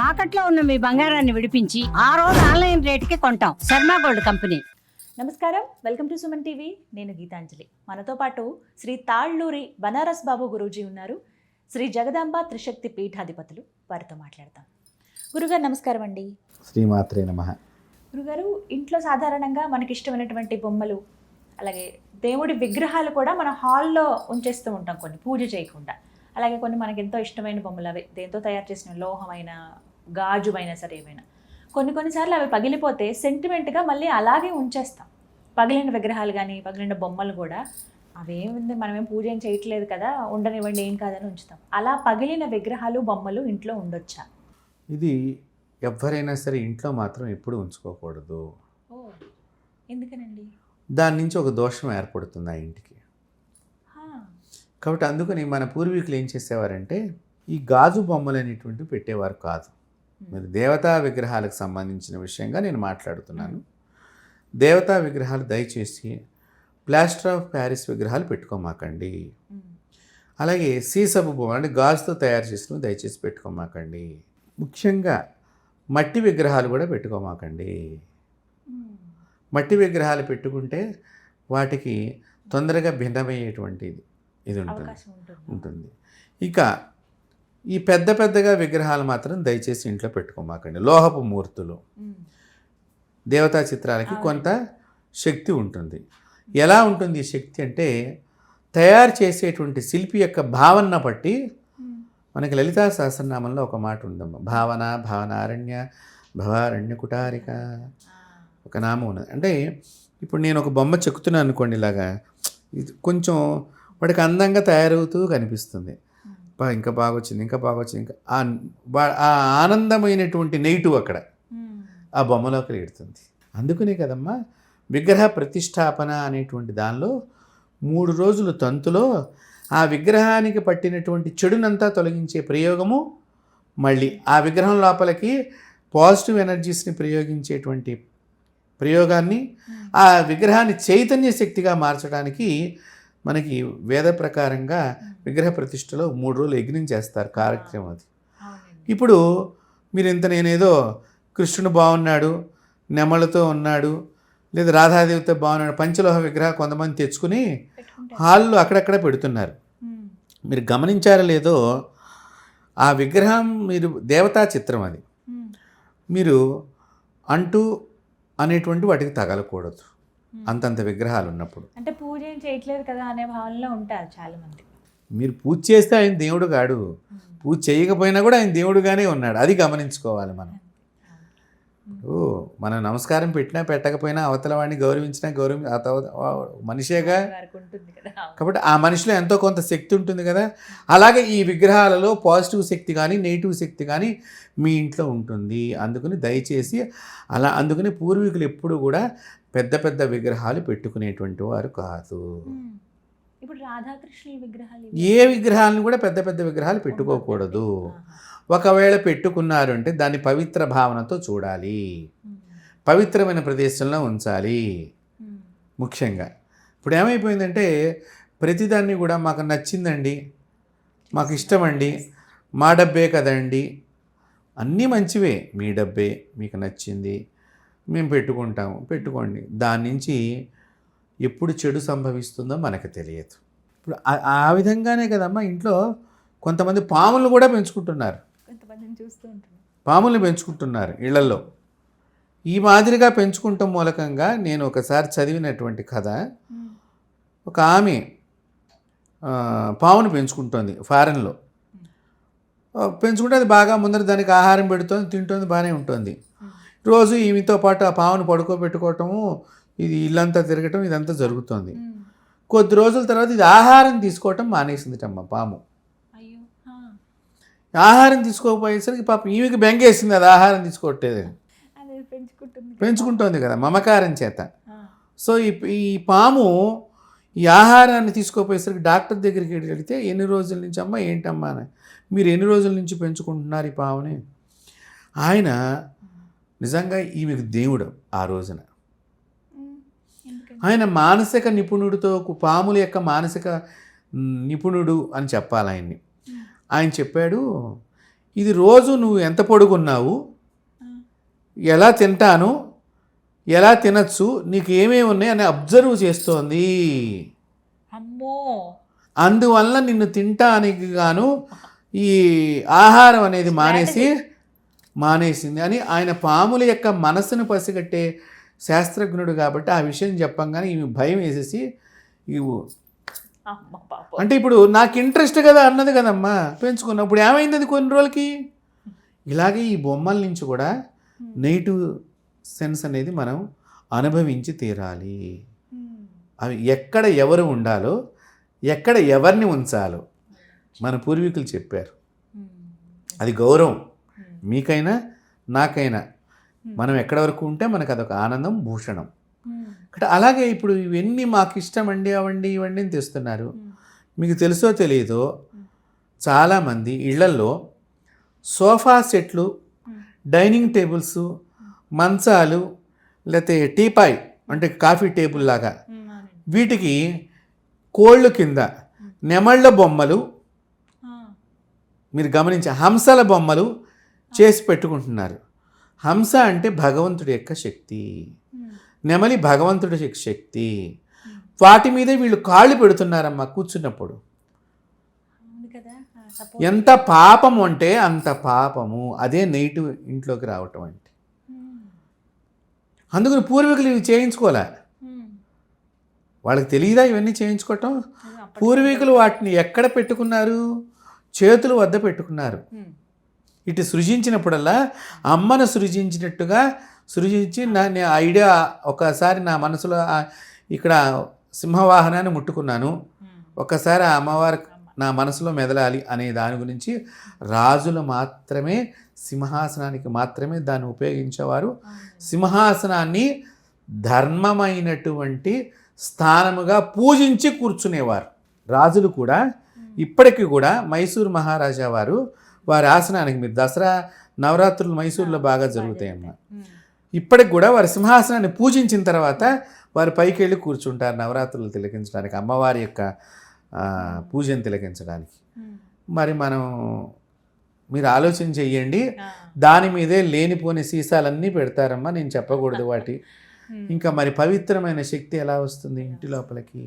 తాకట్లో ఉన్న మీ బంగారాన్ని విడిపించి ఆ రోజు ఆన్లైన్ రేటుకి కొంటాం. Sharma gold company. నమస్కారం. Welcome to Suman TV. నేను గీతాంజలి. మనతో పాటు శ్రీ తాళ్ళూరి బనారస్ బాబు గురూజీ ఉన్నారు. శ్రీ జగదాంబ త్రిశక్తి పీఠాధిపతులు. వారితో మాట్లాడతాం. గురుగారు నమస్కారం అండి. శ్రీమాత్రే నమ. గురుగారు ఇంట్లో సాధారణంగా మనకి ఇష్టమైనటువంటి బొమ్మలు అలాగే దేవుడి విగ్రహాలు కూడా మన హాల్లో ఉంచేస్తూ ఉంటాం కొన్ని. పూజ చేయకుండా. అలాగే కొన్ని మనకి ఎంతో ఇష్టమైన బొమ్మలు అవి. దేంతో తయారు చేసిన లోహమైన గాజువైనా సరే ఏమైనా. కొన్ని కొన్నిసార్లు అవి పగిలిపోతే సెంటిమెంట్గా మళ్ళీ అలాగే ఉంచేస్తాం. పగిలిన విగ్రహాలు కానీ పగిలిన బొమ్మలు కూడా అవేముంది మనమేం పూజ ఏం చేయట్లేదు కదా ఉండనివ్వండి ఏం కాదని ఉంచుతాం. అలా పగిలిన విగ్రహాలు బొమ్మలు ఇంట్లో ఉండొచ్చా? ఇది ఎవరైనా సరే ఇంట్లో మాత్రం ఎప్పుడు ఉంచుకోకూడదు. ఓ ఎందుకనండి? దాని నుంచి ఒక దోషం ఏర్పడుతుంది ఆ ఇంటికి. కాబట్టి అందుకని మన పూర్వీకులు ఏం చేసేవారంటే ఈ గాజు బొమ్మలు అనేటువంటివి పెట్టేవారు కాదు. మరి దేవతా విగ్రహాలకు సంబంధించిన విషయంగా నేను మాట్లాడుతున్నాను. దేవతా విగ్రహాలు దయచేసి ప్లాస్టర్ ఆఫ్ ప్యారిస్ విగ్రహాలు పెట్టుకోమాకండి. అలాగే సీసపు బొమ్మలు అంటే గాజుతో తయారు చేసినవి దయచేసి పెట్టుకోమాకండి. ముఖ్యంగా మట్టి విగ్రహాలు కూడా పెట్టుకోమాకండి. మట్టి విగ్రహాలు పెట్టుకుంటే వాటికి తొందరగా భిన్నమయ్యేటువంటిది ఇది ఉంటుంది. ఉంటుంది. ఇక ఈ పెద్ద పెద్దగా విగ్రహాలు మాత్రం దయచేసి ఇంట్లో పెట్టుకోమాకండి లోహపు మూర్తులు. దేవతా చిత్రాలకి. కొంత శక్తి ఉంటుంది ఎలా ఉంటుంది ఈ శక్తి అంటే తయారు చేసేటువంటి శిల్పి యొక్క భావన బట్టి. మనకి లలితా సహస్రనామంలో ఒక మాట ఉందమ్మ భావన భావనారణ్య భవారణ్య కుటారిక. ఒక నామం ఉన్నది అంటే ఇప్పుడు నేను ఒక బొమ్మ చెక్కుతున్నాను అనుకోండి ఇలాగా ఇది కొంచెం వాడికి అందంగా తయారవుతూ కనిపిస్తుంది ఇంకా బాగా వచ్చింది ఇంకా బాగా వచ్చింది ఇంకా ఆ ఆనందమైనటువంటి నెగిటివ్ అక్కడ. ఆ బొమ్మలోకి ఎడుతుంది అందుకనే కదమ్మా విగ్రహ ప్రతిష్టాపన అనేటువంటి దానిలో మూడు రోజులు తంతులో ఆ విగ్రహానికి పట్టినటువంటి చెడునంతా తొలగించే ప్రయోగము మళ్ళీ ఆ విగ్రహం లోపలికి పాజిటివ్ ఎనర్జీస్ని ప్రయోగించేటువంటి ప్రయోగాన్ని. ఆ విగ్రహాన్ని చైతన్య శక్తిగా మార్చడానికి మనకి వేద ప్రకారంగా విగ్రహ ప్రతిష్టలో మూడు రోజులు యజ్ఞం చేస్తారు కార్యక్రమం అది. ఇప్పుడు మీరు ఇంత నేనేదో కృష్ణుడు బాగున్నాడు నెమలతో ఉన్నాడు లేదా రాధాదేవితో బాగున్నాడు పంచలోహ విగ్రహం కొంతమంది తెచ్చుకుని హాల్లో అక్కడక్కడ పెడుతున్నారు. మీరు గమనించారో లేదో ఆ విగ్రహం మీరు దేవతా చిత్రం అది. మీరు అంటూ అనేటువంటి వాటికి తగలకూడదు. అంతంత విగ్రహాలు ఉన్నప్పుడు అంటే పూజ ఏం చేయట్లేదు కదా అనే భావనలో ఉంటారు చాలా మంది మీరు పూజ చేస్తే ఆయన దేవుడు కాడు. పూజ చేయకపోయినా కూడా ఆయన దేవుడుగానే ఉన్నాడు. అది గమనించుకోవాలి మనం. ఓ మనం నమస్కారం పెట్టినా పెట్టకపోయినా అవతల వాడిని గౌరవించినా గౌరవి మనిషేగా కాబట్టి ఆ మనిషిలో ఎంతో కొంత శక్తి ఉంటుంది కదా. అలాగే ఈ విగ్రహాలలో పాజిటివ్ శక్తి కానీ నెగిటివ్ శక్తి కానీ మీ ఇంట్లో ఉంటుంది. అందుకని దయచేసి అలా అందుకని పూర్వీకులు ఎప్పుడు కూడా పెద్ద పెద్ద విగ్రహాలు పెట్టుకునేటువంటి వారు కాదు. ఇప్పుడు రాధాకృష్ణుల విగ్రహాలు. ఏ విగ్రహాలను కూడా పెద్ద పెద్ద విగ్రహాలు పెట్టుకోకూడదు. ఒకవేళ పెట్టుకున్నారు అంటే దాన్ని పవిత్ర భావనతో చూడాలి. పవిత్రమైన ప్రదేశంలో ఉంచాలి. ముఖ్యంగా. ఇప్పుడు ఏమైపోయిందంటే ప్రతిదాన్ని కూడా మాకు నచ్చిందండి. మాకు ఇష్టమండి. మా డబ్బే కదండి. అన్నీ మంచివే. మీ డబ్బే మీకు నచ్చింది. మేము పెట్టుకుంటాము. పెట్టుకోండి. దాని నుంచి ఎప్పుడు చెడు సంభవిస్తుందో మనకు తెలియదు. ఇప్పుడు ఆ విధంగానే కదమ్మా ఇంట్లో కొంతమంది పాములు కూడా పెంచుకుంటున్నారు. కొంతమందిని చూస్తూ ఉంటున్నాం పాముల్ని పెంచుకుంటున్నారు ఇళ్ళలో ఈ మాదిరిగా పెంచుకుంటాం మూలకంగా నేను ఒకసారి చదివినటువంటి కథ. ఒక ఆమె పామును పెంచుకుంటోంది ఫారెన్లో పెంచుకుంటే అది బాగా ముందర దానికి ఆహారం పెడుతోంది తింటోంది బాగానే ఉంటుంది. రోజు ఈమెతో పాటు ఆ పామును పడుకోబెట్టుకోవటము ఇది ఇల్లంతా తిరగటం ఇదంతా జరుగుతోంది. కొద్ది రోజుల తర్వాత ఇది ఆహారం తీసుకోవటం మానేసిందిటమ్మ పాము. ఆహారం తీసుకోకపోయేసరికి పాపం ఈమెకి బెంగేసింది అది ఆహారం తీసుకోవట్లేదు పెంచుకుంటుంది కదా. పెంచుకుంటోంది కదా మమకారం చేత. సో ఈ ఈ పాము ఈ ఆహారాన్ని తీసుకోపోయేసరికి డాక్టర్ దగ్గరికి వెళితే ఎన్ని రోజుల నుంచి అమ్మా ఏంటమ్మా అని మీరు ఎన్ని రోజుల నుంచి పెంచుకుంటున్నారు ఈ పాముని ఆయన నిజంగా ఈమెకు దేవుడు ఆ రోజున ఆయన మానసిక నిపుణుడితో పాముల యొక్క మానసిక నిపుణుడు అని చెప్పాలి ఆయన్ని. ఆయన చెప్పాడు ఇది రోజు నువ్వు ఎంత పొడుగున్నావు? ఎలా తింటాను? ఎలా తినచ్చు? నీకు ఏమేమి ఉన్నాయి? అని అబ్జర్వ్ చేస్తోంది. అమ్మో! అందువల్ల నిన్ను తింటానికి గాను ఈ ఆహారం అనేది మానేసి మానేసింది. అని ఆయన పాముల యొక్క మనసును పసిగట్టే శాస్త్రజ్ఞుడు కాబట్టి ఆ విషయం చెప్పంగానే ఈమె భయం వేసేసి అంటే ఇప్పుడు నాకు ఇంట్రెస్ట్ కదా అన్నది కదమ్మా పెంచుకున్నా. ఇప్పుడు ఏమైంది అది కొన్ని రోజులకి? ఇలాగే ఈ బొమ్మల నుంచి కూడా నెగిటివ్ సెన్స్ అనేది మనం అనుభవించి తీరాలి. అవి ఎక్కడ ఎవరు ఉండాలో ఎక్కడ ఎవరిని ఉంచాలో మన పూర్వీకులు చెప్పారు. అది గౌరవం. మీకైనా నాకైనా. మనం ఎక్కడ వరకు ఉంటే మనకు అదొక ఆనందం భూషణం. ఇక్కడ అలాగే ఇప్పుడు ఇవన్నీ మాకు ఇష్టం అండి అవండి ఇవండి అని తెస్తున్నారు. మీకు తెలుసో తెలియదో చాలామంది ఇళ్ళల్లో సోఫా సెట్లు డైనింగ్ టేబుల్స్ మంచాలు లేకపోతే టీపాయ్ అంటే కాఫీ టేబుల్ లాగా. వీటికి కోళ్ళు కింద నెమళ్ళ బొమ్మలు మీరు గమనించే హంసల బొమ్మలు చేసి పెట్టుకుంటున్నారు. హంస అంటే భగవంతుడి యొక్క శక్తి. నెమలి భగవంతుడి శక్తి వాటి మీదే వీళ్ళు కాళ్ళు పెడుతున్నారమ్మా కూర్చున్నప్పుడు. ఎంత పాపం అంటే అంత పాపము. అదే నెగిటివ్ ఇంట్లోకి రావటం అంటే. అందుకని పూర్వీకులు ఇవి చేయించుకోలే. వాళ్ళకి తెలియదా ఇవన్నీ చేయించుకోవటం? పూర్వీకులు వాటిని ఎక్కడ పెట్టుకున్నారు? చేతుల వద్ద పెట్టుకున్నారు. ఇటు సృజించినప్పుడల్లా అమ్మను సృజించినట్టుగా సృజించి నా ఐడియా ఒకసారి నా మనసులో ఇక్కడ సింహవాహనాన్ని ముట్టుకున్నాను. ఒకసారి ఆ అమ్మవారి నా మనసులో మెదలాలి అనే దాని గురించి రాజులు మాత్రమే సింహాసనానికి మాత్రమే దాన్ని ఉపయోగించేవారు. సింహాసనాన్ని ధర్మమైనటువంటి స్థానముగా పూజించి కూర్చునేవారు. రాజులు కూడా ఇప్పటికీ కూడా మైసూరు మహారాజా వారు వారి ఆసనానికి మీరు దసరా నవరాత్రులు మైసూరులో బాగా జరుగుతాయమ్మా. ఇప్పటికి కూడా వారి సింహాసనాన్ని పూజించిన తర్వాత వారు పైకి వెళ్ళి కూర్చుంటారు నవరాత్రులు తిలకించడానికి అమ్మవారి యొక్క పూజను తిలకించడానికి. మరి మనం మీరు ఆలోచన చెయ్యండి. దాని మీదే లేనిపోని సీసాలన్నీ పెడతారమ్మా నేను చెప్పకూడదు వాటి. ఇంకా మరి పవిత్రమైన శక్తి ఎలా వస్తుంది ఇంటి లోపలికి?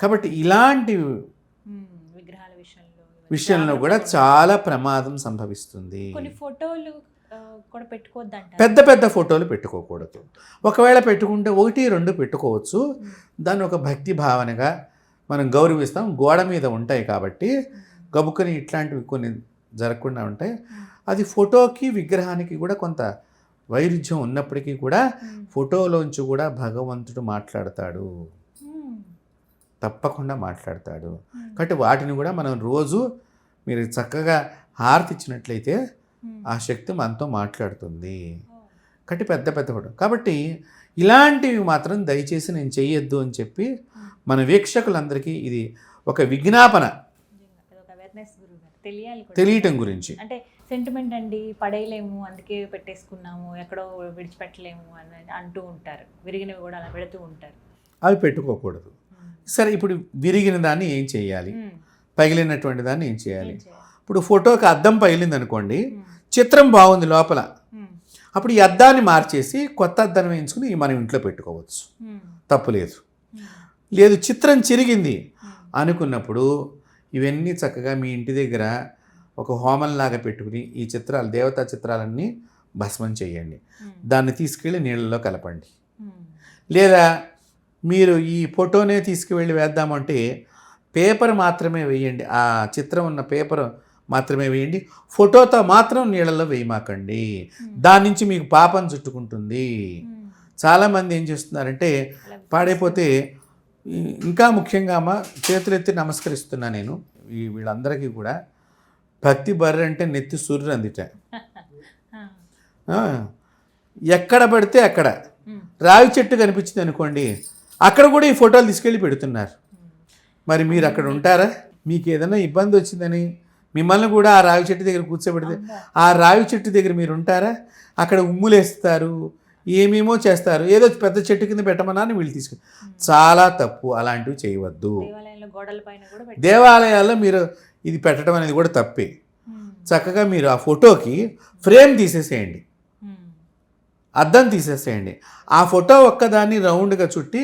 కాబట్టి ఇలాంటి విషయంలో కూడా చాలా ప్రమాదం సంభవిస్తుంది. కొన్ని ఫోటోలు కూడా పెట్టుకోవద్దంట పెద్ద పెద్ద ఫోటోలు పెట్టుకోకూడదు. ఒకవేళ పెట్టుకుంటే ఒకటి రెండు పెట్టుకోవచ్చు. దాన్ని ఒక భక్తి భావనగా మనం గౌరవిస్తాం. గోడ మీద ఉంటాయి కాబట్టి గబుక్కని ఇట్లాంటివి కొన్ని జరగకుండా ఉంటాయి. అది ఫోటోకి విగ్రహానికి కూడా కొంత వైరుధ్యం ఉన్నప్పటికీ కూడా ఫోటోలోంచి కూడా భగవంతుడు మాట్లాడతాడు. తప్పకుండా మాట్లాడతాడు. కాబట్టి వాటిని కూడా మనం రోజు మీరు చక్కగా హారతి ఇచ్చినట్లయితే ఆ శక్తి మనతో మాట్లాడుతుంది. కాబట్టి పెద్ద పెద్ద ఫోటో కాబట్టి ఇలాంటివి మాత్రం దయచేసి నేను చెయ్యొద్దు అని చెప్పి మన వీక్షకులందరికీ ఇది ఒక విజ్ఞాపన. తెలియటం గురించి. అంటే సెంటిమెంట్ అండి పడేయలేము అందుకే పెట్టేసుకున్నాము ఎక్కడో విడిచిపెట్టలేము అని అంటూ ఉంటారు. విరిగినవి కూడా అలా పెడుతూ ఉంటారు. అవి పెట్టుకోకూడదు. సరే ఇప్పుడు విరిగిన దాన్ని ఏం చేయాలి? పగిలినటువంటి దాన్ని ఏం చేయాలి? ఇప్పుడు ఫోటోకి అద్దం పగిలింది అనుకోండి చిత్రం బాగుంది లోపల. అప్పుడు ఈ అద్దాన్ని మార్చేసి కొత్త అద్దం వేయించుకుని మనం ఇంట్లో పెట్టుకోవచ్చు. తప్పు లేదు. చిత్రం చిరిగింది. అనుకున్నప్పుడు ఇవన్నీ చక్కగా మీ ఇంటి దగ్గర ఒక హోమంలాగా పెట్టుకుని ఈ చిత్రాలు దేవతా చిత్రాలన్నీ భస్మం చేయండి. దాన్ని తీసుకెళ్ళి నీళ్ళలో కలపండి. లేదా మీరు ఈ ఫోటోనే తీసుకువెళ్ళి వేద్దామంటే పేపర్ మాత్రమే వేయండి. ఆ చిత్రం ఉన్న పేపర్ మాత్రమే వేయండి. ఫోటోతో మాత్రం నీళ్ళలో వేయమాకండి. దాని నుంచి మీకు పాపం చుట్టుకుంటుంది. చాలామంది ఏం చేస్తున్నారంటే పాడైపోతే ఇంకా ముఖ్యంగా అమ్మ చేతులెత్తి నమస్కరిస్తున్నా నేను. ఈ వీళ్ళందరికీ కూడా భక్తి బర్రె అంటే నెత్తి సూర్యుడు అందిట. ఎక్కడ పడితే అక్కడ. రావి చెట్టు కనిపించింది అనుకోండి అక్కడ కూడా ఈ ఫోటోలు తీసుకెళ్ళి పెడుతున్నారు. మరి మీరు అక్కడ ఉంటారా? మీకు ఏదైనా ఇబ్బంది వచ్చిందని మిమ్మల్ని కూడా ఆ రావి చెట్టు దగ్గర కూర్చోబెడితే. ఆ రావి చెట్టు దగ్గర మీరు ఉంటారా అక్కడ ఉమ్ములేస్తారు ఏమేమో చేస్తారు ఏదో పెద్ద చెట్టు కింద పెట్టమని వీళ్ళు తీసుకు చాలా తప్పు అలాంటివి చేయవద్దు దేవాలయాల్లో మీరు ఇది పెట్టడం అనేది కూడా తప్పే చక్కగా మీరు ఆ ఫోటోకి ఫ్రేమ్ తీసేసేయండి. అద్దం తీసేసేయండి ఆ ఫోటో ఒక్కదాన్ని రౌండ్గా చుట్టి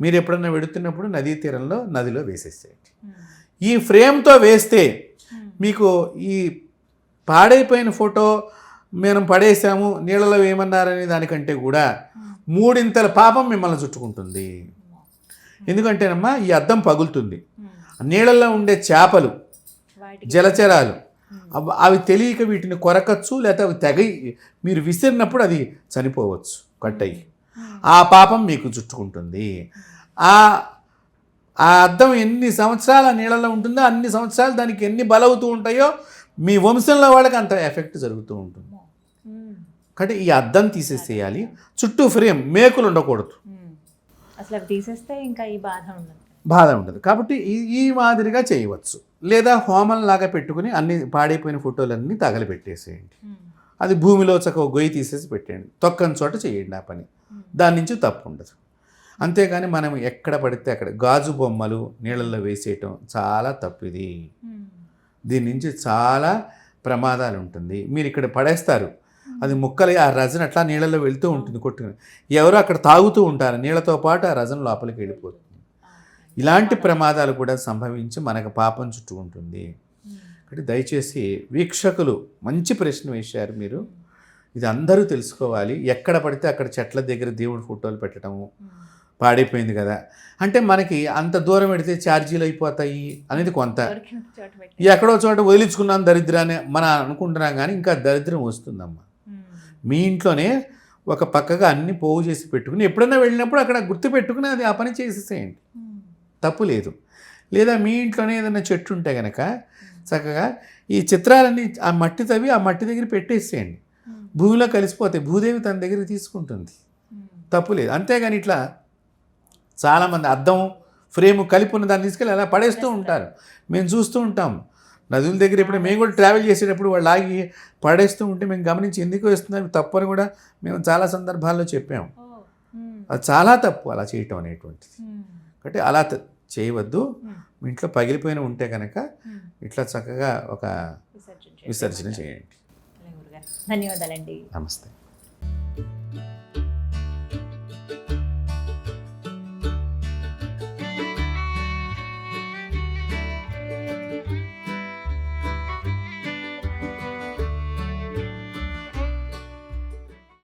మీరు ఎప్పుడన్నా వెడుతున్నప్పుడు నదీ తీరంలో నదిలో వేసేసేయండి. ఈ ఫ్రేమ్తో వేస్తే. మీకు ఈ పాడైపోయిన ఫోటో మనం పడేసాము నీళ్ళలో వేయమన్నారనే దానికంటే కూడా మ్మ్. మూడింతల పాపం మిమ్మల్ని చుట్టుకుంటుంది అమ్మో. ఎందుకంటేనమ్మా ఈ అద్దం పగులుతుంది మ్మ్. నీళ్ళల్లో ఉండే చేపలు జలచరాలు మ్మ్. అవ్- అవి తెలియక వీటిని కొరకచ్చు లేకపోతే అవి తెగ మీరు విసిరినప్పుడు అది చనిపోవచ్చు కట్టయి మ్మ్. ఆ పాపం మీకు చుట్టుకుంటుంది ఆ ఆ అద్దం ఎన్ని సంవత్సరాలు ఆ నీళ్ళలో ఉంటుందో అన్ని సంవత్సరాలు దానికి ఎన్ని బలవుతూ ఉంటాయో మీ వంశంలో వాళ్ళకి అంత ఎఫెక్ట్ జరుగుతూ ఉంటుంది. కాబట్టి ఈ అద్దం తీసేసేయాలి. చుట్టూ ఫ్రేమ్ మేకులు ఉండకూడదు. అసలు తీసేస్తే ఇంకా ఈ బాధ ఉండదు. బాధ ఉండదు. కాబట్టి ఈ ఈ మాదిరిగా చేయవచ్చు. లేదా హోమం లాగా పెట్టుకుని అన్ని పాడైపోయిన ఫోటోలన్నీ తగలబెట్టేసేయండి. అది భూమిలో చక్కగా గొయ్యి తీసేసి పెట్టండి తొక్కని చోట చేయండి ఆ పని. దాని నుంచి తప్పు ఉండదు. అంతేగాని మనం ఎక్కడ పడితే అక్కడ గాజు బొమ్మలు నీళ్ళల్లో వేసేయటం చాలా తప్పు ఇది మ్మ్. దీని నుంచి చాలా ప్రమాదాలు ఉంటుంది. మీరు ఇక్కడ పడేస్తారు. అది ముక్కలు ఆ రజన అట్లా నీళ్ళలో వెళ్తూ ఉంటుంది కొట్టుకుని. ఎవరో అక్కడ తాగుతూ ఉంటారు. నీళ్ళతో పాటు ఆ రజన లోపలికి వెళ్ళిపోతుంది. ఇలాంటి ప్రమాదాలు కూడా సంభవించి మనకు పాపం చుట్టుకుంటుంది మ్మ్. కాబట్టి దయచేసి వీక్షకులు మంచి ప్రశ్న వేశారు మీరు. ఇది అందరూ తెలుసుకోవాలి. ఎక్కడ పడితే అక్కడ చెట్ల దగ్గర దేవుడి ఫోటోలు పెట్టడము. పాడైపోయింది కదా. అంటే మనకి అంత దూరం పెడితే ఛార్జీలు అయిపోతాయి అనేది కొంత. ఎక్కడో చోట వదిలించుకున్నాం దరిద్రాన్ని మనం అనుకుంటున్నాం కానీ ఇంకా దరిద్రం వస్తుందమ్మా. మ్మ్. మీ ఇంట్లోనే ఒక పక్కగా అన్ని పోగు చేసి పెట్టుకుని ఎప్పుడైనా వెళ్ళినప్పుడు అక్కడ గుర్తు పెట్టుకుని అది ఆ పని చేసేసేయండి. తప్పు లేదు. లేదా మీ ఇంట్లోనే ఏదైనా చెట్టు ఉంటే కనుక చక్కగా ఈ చిత్రాలన్నీ ఆ మట్టి తవ్వి ఆ మట్టి దగ్గర పెట్టేసేయండి. భూమిలో కలిసిపోతే భూదేవి తన దగ్గర తీసుకుంటుంది. తప్పు లేదు. అంతేగాని ఇట్లా చాలామంది అద్దం ఫ్రేమ్ కలిపి ఉన్న దాన్ని తీసుకెళ్ళి అలా పడేస్తూ ఉంటారు. మేము చూస్తూ ఉంటాం. నదుల దగ్గర ఇప్పుడు మేము కూడా ట్రావెల్ చేసేటప్పుడు వాళ్ళు ఆగి పడేస్తూ ఉంటే మేము గమనించి ఎందుకు వేస్తున్నారు తప్పు అని కూడా మేము చాలా సందర్భాల్లో చెప్పాము. అది చాలా తప్పు అలా చేయటం అనేటువంటిది. కాబట్టి అలా చేయవద్దు. ఇంట్లో పగిలిపోయిన ఉంటే కనుక. ఇట్లా చక్కగా ఒక విసర్జన చేయండి. ధన్యవాదాలండి. నమస్తే.